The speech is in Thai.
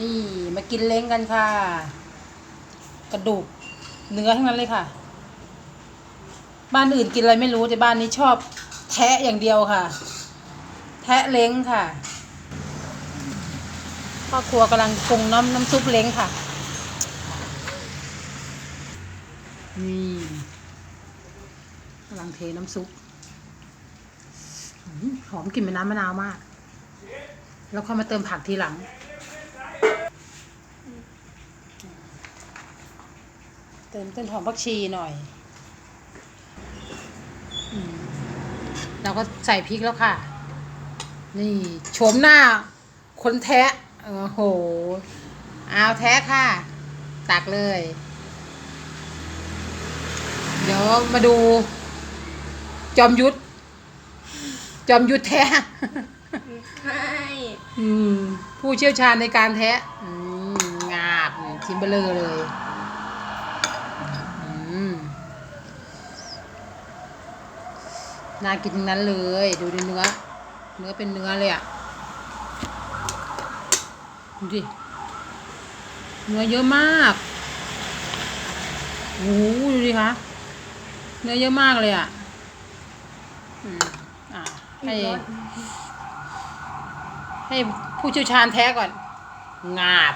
นี่มากินเล้งกันค่ะ กระดูกเนื้อทั้งนั้นเลยค่ะ บ้านอื่นกินอะไรไม่รู้แต่บ้านนี้ชอบแทะอย่างเดียวค่ะ แทะเล้งค่ะพ่อครัวกำลังปรุงน้ำน้ำซุปเล้งค่ะนี่กำลังเทน้ำซุปหอมกลิ่นเป็นน้ำมะนาวมาก แล้วค่อยมาเติมผักทีหลัง เติมต้นหอมผักชีหน่อยอืมเราก็ใส่พริกแล้วค่ะ นี่โฉมหน้า คนแทะโอ้โหเอาแทะค่ะ ตักเลย เดี๋ยวมาดู จอมยุทธจอมยุทธแท้ไม่อืมผู้เชี่ยวชาญในการแทะอืมงาบชิ้นเบลอเลย อืม น่ากินทั้งนั้นเลย ดูดิเนื้อ เนื้อเป็นเนื้อเลยอะ่ะ ดูดิ เนื้อเยอะมากโอ้โหดูดิคะเนื้อเยอะมากเลยอะ่ะอืมอ่าให้ให้ผู้เชี่ยวชาญแท้ก่อน งาบ